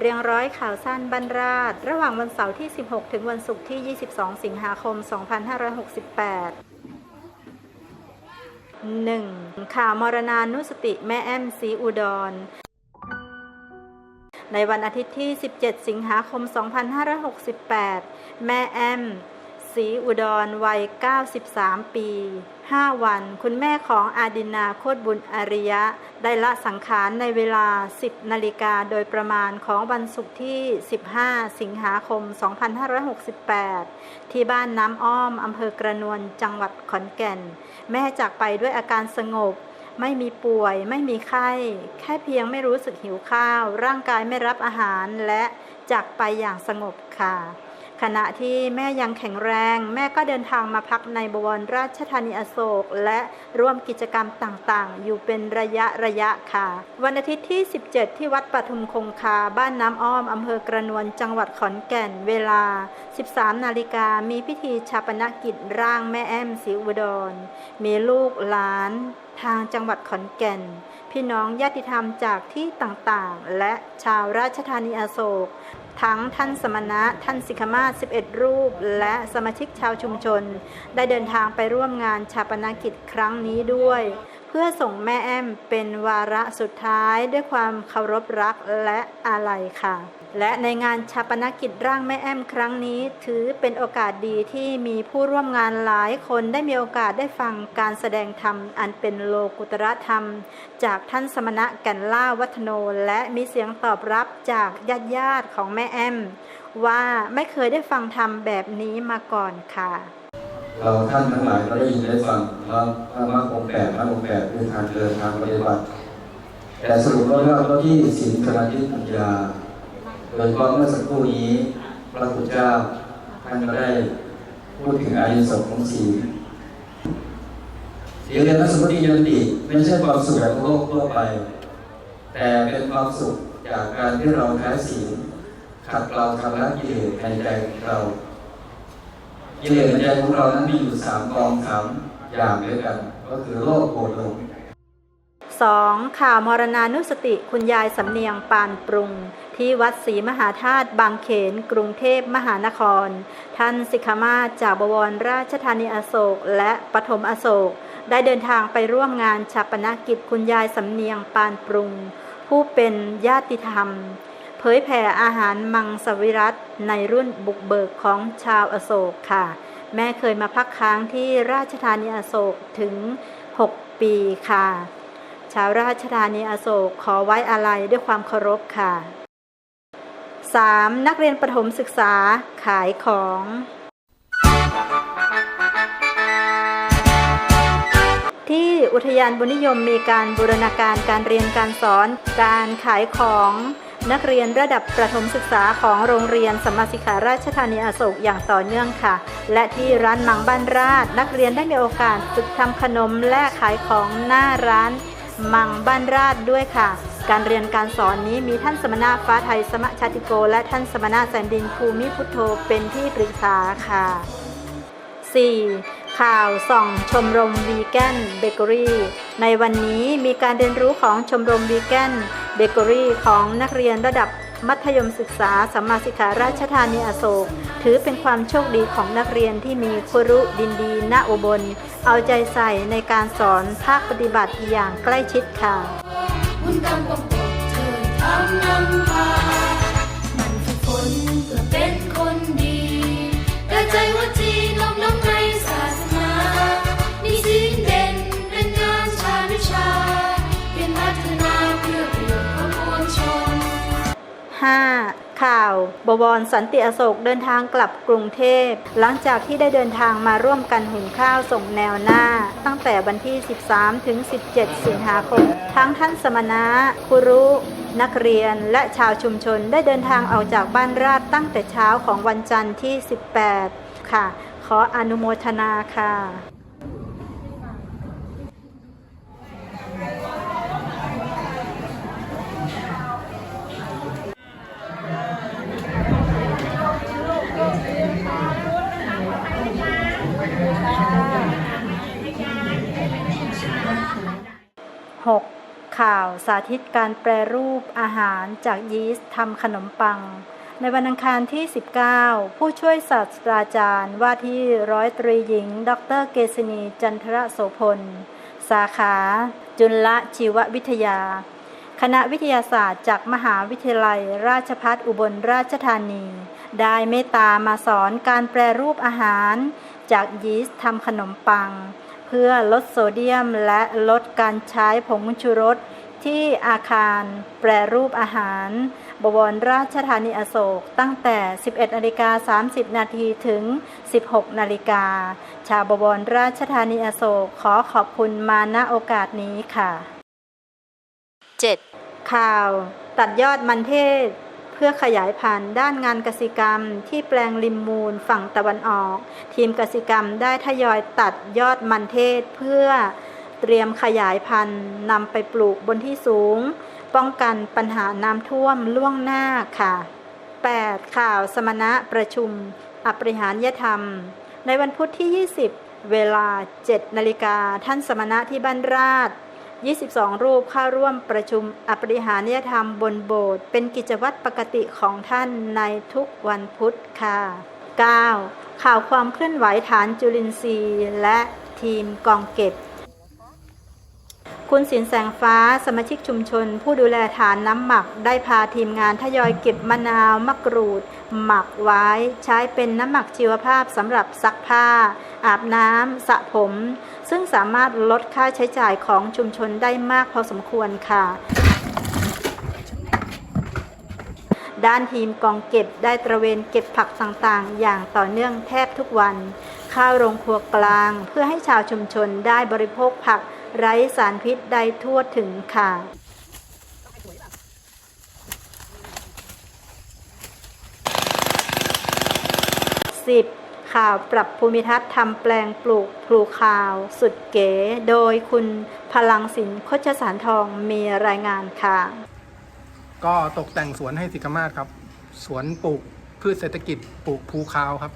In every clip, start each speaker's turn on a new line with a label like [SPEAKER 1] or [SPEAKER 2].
[SPEAKER 1] เรียงร้อยข่าวสั้นบรรราชระหว่างวันเสาร์ที่ 16 ถึงวันศุกร์ที่ 22 สิงหาคม 2568 1. ข่าวมรณานุสติแม่แอมสีอุดร ในวันอาทิตย์ที่ 17 สิงหาคม 2568 แม่แอม ศรีอุดรวัย 93 ปี 5 วัน คุณแม่ของอาดินาโคตรบุญอริยะ ได้ละสังขารในเวลา 10 นาฬิกาโดยประมาณของวันศุกร์ที่ 15 สิงหาคม 2568 ที่บ้านน้ำอ้อมอำเภอกระนวนจังหวัดขอนแก่น แม่จากไปด้วยอาการสงบไม่มีป่วยไม่มีไข้ แค่เพียงไม่รู้สึกหิวข้าว ร่างกายไม่รับอาหารและจากไปอย่างสงบค่ะ ขณะที่แม่ยังแข็งแรง แม่ก็เดินทางมาพักในบวรราชธานีอโศก และร่วมกิจกรรมต่างๆ อยู่เป็นระยะระยะค่ะ วันอาทิตย์ที่ 17 ที่วัดปทุมคงคา บ้านน้ำอ้อมอำเภอกระนวนจังหวัดขอนแก่นเวลา 13 นาฬิกามีพิธีชาปนกิจร่างแม่แอมศรีอุดร มีลูกหลาน ทางจังหวัดขอนแก่นพี่น้องญาติธรรมจากที่ต่างๆ และชาวราชธานีอโศก ทั้งท่านสมณะ ท่านสิกขมาศ11 รูป และสมาชิกชาวชุมชน ได้เดินทางไปร่วมงานชาปนกิจครั้งนี้ด้วย เพื่อส่งแม่แอมเป็นวาระสุดท้ายด้วยความเคารพรักและอาลัยค่ะ และในงานชาปนกิจร่างแม่แอมครั้งนี้ ถือเป็นโอกาสดีที่มีผู้ร่วมงานหลายคนได้มีโอกาสได้ฟังการแสดงธรรม อันเป็นโลกุตรธรรม จากท่านสมณะกันล่าวัฒโน และมีเสียงตอบรับจากญาติญาติของแม่แอม ว่าไม่เคยได้ฟังธรรมแบบนี้มาก่อนค่ะ
[SPEAKER 2] เราท่านทั้งหลายก็ได้ยินได้ฟังว่าพระมรรคองแปดมรรคองแปดคือทางเดินทางปฏิบัติ แต่สรุปก็เรื่องก็ที่ศีลสมาธิปัญญา โดยเฉพาะเมื่อสักครู่นี้พระพุทธเจ้าท่านก็ได้พูดถึงอายุสงส์ของศีลศีลเรียนนสมุติยันติไม่ใช่ความสุขของโลกทั่วไป แต่เป็นความสุขจากการที่เราใช้ศีลขัดเกลาทำละกิเลสในใจของเรากิเลสในใจของเรานั้นมีอยู่สามกองสามอย่างด้วยกัน ก็คือโลภโกรธหลง
[SPEAKER 1] 2. ข่าวมรณานุสติคุณยายสำเนียงปานปรุง ที่วัดศรีมหาธาตุบางเขน กรุงเทพมหานคร ท่านสิกขมาจากบวรราชธานีอโศก และปฐมอโศก ได้เดินทางไปร่วมงานชาปนกิจคุณยายสำเนียงปานปรุง ผู้เป็นญาติธรรม เผยแผ่อาหารมังสวิรัตในรุ่นบุกเบิกของชาวอโศกค่ะ แม่เคยมาพักค้างที่ราชธานีอโศกถึง 6 ปีค่ะชาวราชธานีอโศกขอไว้อาลัยด้วยความเคารพค่ะ 3. นักเรียนประถมศึกษาขายของ ที่อุทยานบุญนิยมมีการบูรณาการการเรียนการสอน การขายของ นักเรียนระดับประถมศึกษาของโรงเรียนสมมาสิขาราชธานีอโศกอย่างต่อเนื่องค่ะ และที่ร้านมังบ้านราช นักเรียนได้มีโอกาสฝึกทำขนมและขายของหน้าร้านมังบ้านราชด้วยค่ะ การเรียนการสอนนี้มีท่านสมณะฟ้าไทยสมะชาติโก และท่านสมณะแสนดินภูมิพุทโธเป็นที่ปรึกษาค่ะ 4. ข่าวส่องชมรมวีแกนเบเกอรี่ ในวันนี้มีการเรียนรู้ของชมรมวีแกนเบเกอรี่ของนักเรียนระดับมัธยมศึกษาสัมมาสิกขาราชธานีอโศก ถือเป็นความโชคดีของนักเรียนที่มีครูรุดินดีณอุบล เอาใจใส่ในการสอนภาคปฏิบัติอย่างใกล้ชิดค่ะ
[SPEAKER 3] บุญกรรมประกเธอทำนำพา ข่า
[SPEAKER 1] ว บวรสันติอโศกเดินทางกลับกรุงเทพ หลังจากที่ได้เดินทางมาร่วมกันหุงข้าวส่งแนวหน้า ตั้งแต่วันที่ 13 ถึง 17 สิงหาคม ทั้งท่านสมณะครูรุนักเรียนและชาวชุมชนได้เดินทางออกจากบ้านราชตั้งแต่เช้าของวันจันทร์ที่ 18 ค่ะ ขออนุโมทนาค่ะ 6. ข่าวสาธิตการแปรรูปอาหารจากยีสต์ทำขนมปัง ในวันอังคารที่ 19 ผู้ช่วยศาสตราจารย์ว่าที่ร้อยตรีหญิง ดรเกษณีจันทรโสพล สาขา จุลชีววิทยา คณะวิทยาศาสตร์จากมหาวิทยาลัย ราชภัฏอุบลราชธานี ได้เมตตามาสอนการแปรรูปอาหาร จากยีสต์ทำขนมปัง พื่อลดโซเดียมและลดการใช้ผงชูรส ที่อาคารแปรรูปอาหาร บวรราชธานีอโศกตั้งแต่ 11นาฬิกา30 นาทีถึง 16นาฬิกา ชาวบวรราชธานีอโศกขอขอบคุณมาณโอกาสนี้ค่ะ 7. ข่าว ตัดยอดมันเทศ เพื่อขยายพันธุ์ด้านงานกสิกรรมที่แปลงริมมูลฝั่งตะวันออก ทีมกสิกรรมได้ทยอยตัดยอดมันเทศเพื่อเตรียมขยายพันธุ์นำไปปลูกบนที่สูง ป้องกันปัญหาน้ำท่วมล่วงหน้าค่ะ 8. ข่าวสมณะประชุม อปริหารยธรรม ในวันพุธที่ 20 เวลา 7 นาฬิกาท่านสมณะที่บ้านราช 22 รูปเข้าร่วมประชุมอปริหานิยธรรมบนโบสถ์เป็นกิจวัตรปกติของท่านในทุกวันพุธค่ะ 9. ข่าวความเคลื่อนไหวฐานจุลินทรีย์และทีมกองเก็บ คุณสินแสงฟ้าสมาชิกชุมชน ผู้ดูแลฐานน้ำหมักได้พาทีมงานทยอยเก็บมะนาวมะกรูด หมักไว้ใช้เป็นน้ำหมักชีวภาพสำหรับซักผ้า อาบน้ำสระผม ซึ่งสามารถลดค่าใช้จ่ายของชุมชนได้มากพอสมควรค่ะด้านทีมกองเก็บได้ตระเวนเก็บผักต่างๆ อย่างต่อเนื่องแทบทุกวัน เข้าโรงครัวกลาง เพื่อให้ชาวชุมชนได้บริโภคผักไร้สารพิษได้ทั่วถึงค่ะ 10. ข่าวปรับภูมิทัศน์ทำแปลงปลูกพลูข่าวสุดเก๋ โดยคุณพลังสินโคชสารทองมีรายงานค่ะ
[SPEAKER 4] ก็ตกแต่งสวนให้สิกมาศครับ สวนปลูกพืชเศรษฐกิจปลูกภูคาวครับ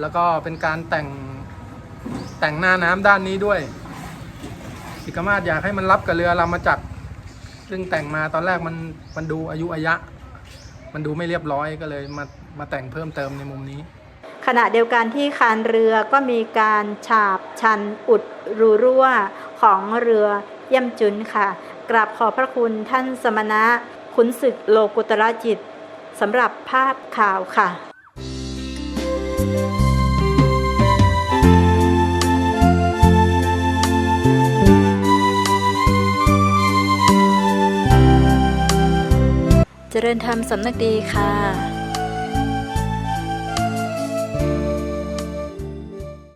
[SPEAKER 4] แล้วก็เป็นการแต่งแต่งหน้าน้ำด้านนี้ด้วยสิกมาศอยากให้มันรับกับเรือรามาจักรซึ่งแต่งมาตอนแรกมันมันดูอายุอายะ มันดูไม่เรียบร้อยก็เลยมา มาแต่งเพิ่มเติมในมุมนี้
[SPEAKER 1] ขณะเดียวกันที่คานเรือก็มีการฉาบชันอุดรูรั่วของเรือเยี่ยมจุนค่ะ กราบขอบพระคุณท่านสมณะขุนศึกโลกุตระจิตสำหรับภาพข่าวค่ะเจริญธรรมสำนักดีค่ะ